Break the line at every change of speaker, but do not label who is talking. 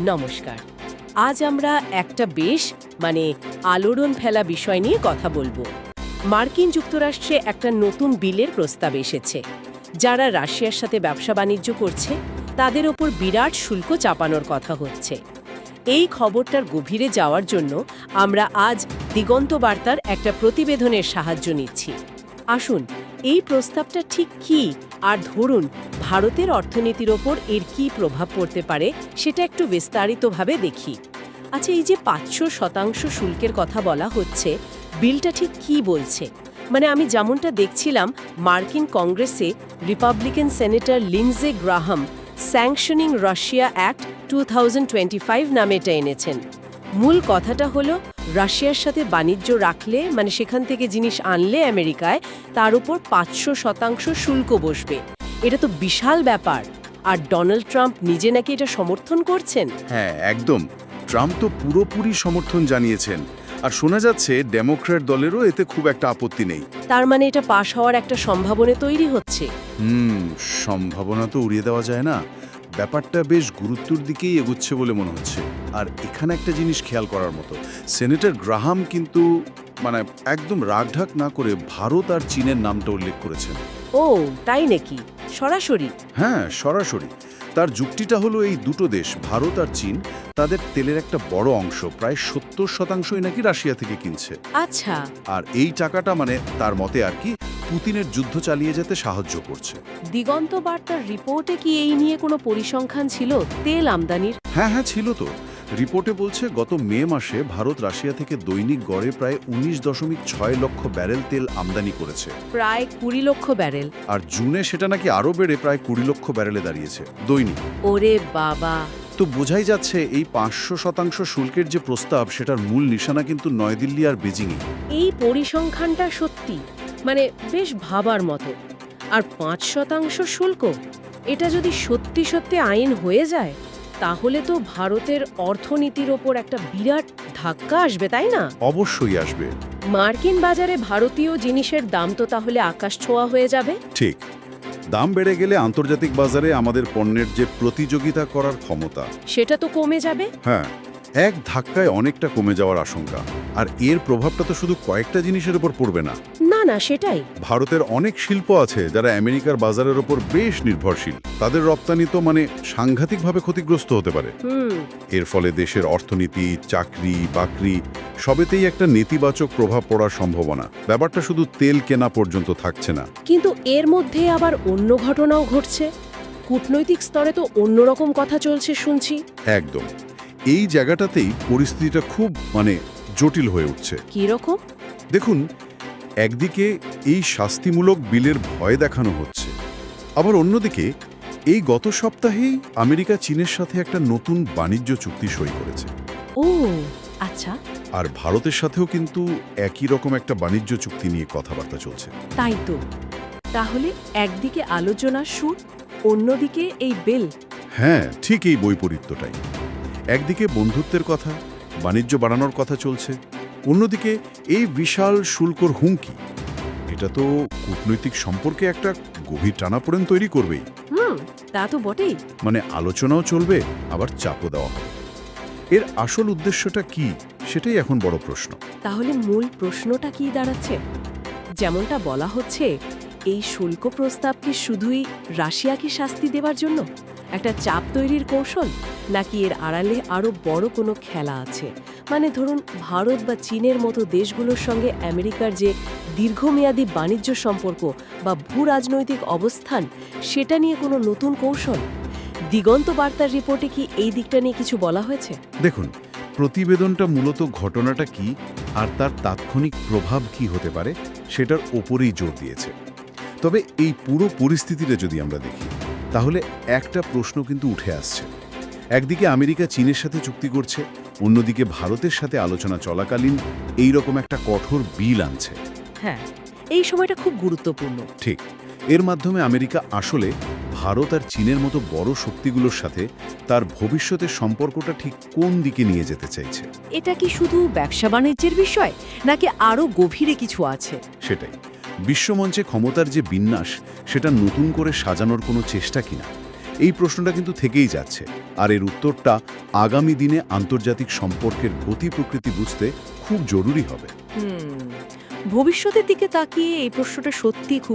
নমস্কার। আজ আমরা একটা বেশ মানে আলোড়ন ফেলা বিষয় নিয়ে কথা বলব। মার্কিন যুক্তরাষ্ট্রে একটা নতুন বিলের প্রস্তাব এসেছে। যারা রাশিয়ার সাথে ব্যবসা বাণিজ্য করছে, তাদের ওপর বিরাট শুল্ক চাপানোর কথা হচ্ছে। এই খবরটার গভীরে যাওয়ার জন্য আমরা আজ দিগন্ত বার্তার একটা প্রতিবেদনের সাহায্য নিচ্ছি। আসুন, এই প্রস্তাবটা ঠিক কি? আর ধরুন, ভারতের অর্থনীতির ওপর এর কি প্রভাব পড়তে পারে সেটা একটু বিস্তারিতভাবে দেখি। আচ্ছা এই যে পাঁচশো শতাংশ শুল্কের কথা বলা হচ্ছে, বিলটা ঠিক কি বলছে? মানে আমি যেমনটা দেখছিলাম, মার্কিন কংগ্রেসে Republican senator Lindsey Graham sanctioning Russia act two নামে এটা এনেছেন। মূল কথাটা হলো রাশিয়ার সাথে বাণিজ্য রাখলে মানে সেখান থেকে জিনিস আনলে আমেরিকায় তার উপর পাঁচশো শতাংশ শুল্ক বসবে। এটা তো বিশাল ব্যাপার। আর ডোনাল্ড ট্রাম্প নিজে নাকি এটা সমর্থন করছেন?
হ্যাঁ একদম। ট্রাম্প তো পুরোপুরি সমর্থন জানিয়েছেন। আর শোনা যাচ্ছে ডেমোক্র্যাট দলেরও এতে খুব একটা আপত্তি নেই।
তার মানে এটা পাশ হওয়ার একটা সম্ভাবনা তৈরি হচ্ছে।
হুম সম্ভাবনা তো উড়িয়ে দেওয়া যায় না। ব্যাপারটা বেশ গুরুত্বর দিকেই এগুচ্ছে বলে মনে হচ্ছে। আর এখানে একটা জিনিস খেয়াল করার মতো সেনেটর গ্রাহাম কিন্তু মানে একদম রাগঢাক না করে ভারত আর চীনের নামটা উল্লেখ করেছেন।
ও তাই নাকি? সরাসরি।
হ্যাঁ সরাসরি। তার যুক্তিটা হলো এই দুটো দেশ ভারত আর চীন তাদের তেলের একটা বড় অংশ প্রায় সত্তর শতাংশই নাকি রাশিয়া থেকে কিনছে।
আচ্ছা।
আর এই টাকাটা মানে তার মতে আর কি পুতিনের যুদ্ধ চালিয়ে যেতে সাহায্য করছে।
দিগন্ত বার্তার রিপোর্টে কি এই নিয়ে কোনো পরিসংখ্যান ছিল? তেল আমদানির
হ্যাঁ হ্যাঁ ছিল তো। রিপোর্টে বলছে গত মে মাসে ভারত রাশিয়া থেকে দৈনিক গড়ে প্রায় উনিশ দশমিক ছয় লক্ষ ব্যারেল তেল আমদানি করেছে।
প্রায় কুড়ি লক্ষ ব্যারেল।
আর জুনে সেটা নাকি আরও বেড়ে প্রায় কুড়ি লক্ষ ব্যারেলে দাঁড়িয়েছে দৈনিক।
ওরে বাবা।
তো বোঝাই যাচ্ছে এই পাঁচশো শতাংশ শুল্কের যে প্রস্তাব সেটার মূল নিশানা কিন্তু নয়াদিল্লি আর বেজিংই।
এই পরিসংখ্যানটা সত্যি? মানে বেশ ভাবার মতো। আর পাঁচ শতাংশ শুল্ক? এটা যদি সত্যি সত্যি আইন হয়ে যায় তাহলে তো ভারতের অর্থনীতির ওপর একটা বিরাট ধাক্কা আসবে তাই না?
অবশ্যই আসবে।
মার্কিন বাজারে ভারতীয় জিনিসের দাম তো তাহলে আকাশ ছোঁয়া হয়ে যাবে।
ঠিক। দাম বেড়ে গেলে আন্তর্জাতিক বাজারে আমাদের পণ্যের যে প্রতিযোগিতা করার ক্ষমতা।
সেটা তো কমে যাবে।
হ্যাঁ। এক ধাক্কায় অনেকটা কমে যাওয়ার আশঙ্কা। আর এর প্রভাবটা তো শুধু কয়েকটা জিনিসের উপর পড়বে না।
না না সেটাই।
ভারতের অনেক শিল্প আছে যারা আমেরিকার বাজারের উপর বেশ নির্ভরশীল। তাদের রপ্তানি তো মানে সাংঘাতিকভাবে ক্ষতিগ্রস্ত হতে পারে। এর ফলে দেশের অর্থনীতি চাকরি বাকরি সবেতেই একটা নেতিবাচক প্রভাব পড়ার সম্ভাবনা। ব্যাপারটা শুধু তেল কেনা পর্যন্ত থাকছে না।
কিন্তু এর মধ্যে আবার অন্য ঘটনাও ঘটছে। কূটনৈতিক স্তরে তো অন্যরকম কথা চলছে শুনছি।
একদম। এই জায়গাটাতেই পরিস্থিতিটা খুব মানে জটিল হয়ে উঠছে।
কি রকম
দেখুন একদিকে এই শাস্তিমূলক বিলের ভয় দেখানো হচ্ছে আবার অন্যদিকে এই গত সপ্তাহেই আমেরিকা চীনের সাথে একটা নতুন বাণিজ্য চুক্তি সই করেছে।
ও আচ্ছা।
আর ভারতের সাথেও কিন্তু একই রকম একটা বাণিজ্য চুক্তি নিয়ে কথাবার্তা চলছে।
তাই তো। তাহলে একদিকে আলোচনা সুর অন্যদিকে এই বিল।
হ্যাঁ ঠিক এই বৈপরীত্যটাই। একদিকে বন্ধুত্বের কথা বাণিজ্য বাড়ানোর কথা চলছে অন্যদিকে এই বিশাল শুল্কর হুমকি। এটা তো কূটনৈতিক সম্পর্কে একটা গভীর টানাপোড়েন তৈরি করবেই।
তা তো বটেই।
মানে আলোচনাও চলবে আবার চাপও দেওয়া হবে। এর আসল উদ্দেশ্যটা কি সেটাই এখন বড় প্রশ্ন।
তাহলে মূল প্রশ্নটা কি দাঁড়াচ্ছে? যেমনটা বলা হচ্ছে এই শুল্ক প্রস্তাব কি শুধুই রাশিয়াকে শাস্তি দেওয়ার জন্য? একটা চাপ তৈরির কৌশল? নাকি এর আড়ালে আরও বড় কোনো খেলা আছে? মানে ধরুন, ভারত বা চীনের মতো দেশগুলোর সঙ্গে আমেরিকার যে দীর্ঘমেয়াদী বাণিজ্য সম্পর্ক বা ভূ রাজনৈতিক অবস্থান, সেটা নিয়ে কোনো নতুন কৌশল? দিগন্ত বার্তার রিপোর্টে কি এই দিকটা নিয়ে কিছু বলা হয়েছে?
দেখুন, প্রতিবেদনটা মূলত ঘটনাটা কি আর তার তাৎক্ষণিক প্রভাব কি হতে পারে, সেটার ওপরেই জোর দিয়েছে। তবে এই পুরো পরিস্থিতিটা যদি আমরা দেখি তাহলে একটা প্রশ্ন কিন্তু উঠে আসছে। একদিকে আমেরিকা চীনের সাথে চুক্তি করছে অন্যদিকে ভারতের সাথে আলোচনা চলাকালীন এই রকম একটা কঠোর বিল আনছে।
হ্যাঁ এই সময়টা খুব গুরুত্বপূর্ণ।
ঠিক এর মাধ্যমে আমেরিকা আসলে ভারত আর চীনের মতো বড় শক্তিগুলোর সাথে তার ভবিষ্যতের সম্পর্কটা ঠিক কোন দিকে নিয়ে যেতে চাইছে?
এটা কি শুধু ব্যবসা বাণিজ্যের বিষয় নাকি আরও গভীরে কিছু আছে?
সেটাই। বিশ্বমঞ্চে ক্ষমতার যে বিন্যাস, সেটা নতুন করে সাজানোর কোনো চেষ্টা কিনা? এই প্রশ্নটা কিন্তু থেকেই যাচ্ছে। আর এর উত্তরটা আগামী দিনে আন্তর্জাতিক সম্পর্কের গতি প্রকৃতি বুঝতে খুব জরুরি হবে।
ভবিষ্যতের দিকে তাকিয়ে এই প্রশ্নটা সত্যি খুব